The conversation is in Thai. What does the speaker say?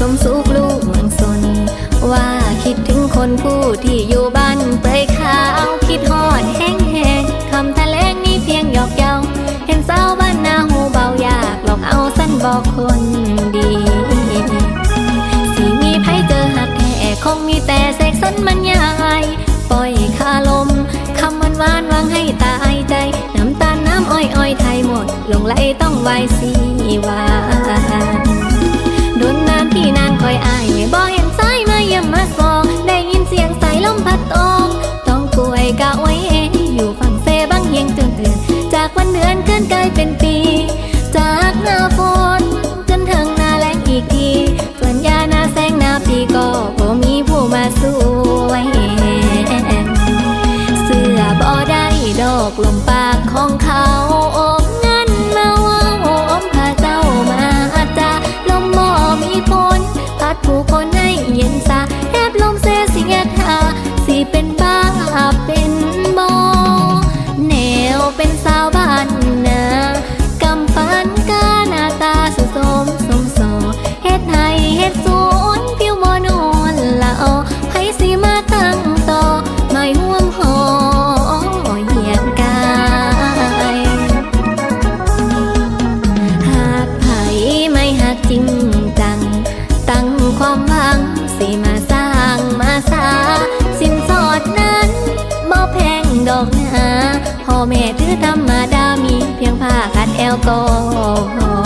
สมสุขลูกมืงสน ว่าคิดถึงคนผู้ที่อยู่บ้านเปยขาวคิดหอดแห้งแหงคำทะเลงนี้เพียงหยอกเย้าเห็นสาวบ้านนาหูเบาอยากหลอกเอาสั้นบอกคนดี สีมีไพ่เจอหักแห่คงมีแต่เซ็กซ้นมันยายปล่อยคาลมคำมันหวานวางให้ตายใจ น้ำตาลน้ำอ้อยอ้อยไทยหมด ลงไหลต้องไวสีวาน ที่นางคอยอายบ่เห็นสายมาเยี่ยมมาสอง ได้ยินเสียงสายลมพัดตอกต้องกลัวยกะไว้เองอยู่ฝั่งเซบังเฮียงอนเตือน จากวันเดือนเกินกลายเป็นปี จากหน้าฝน ล้วก็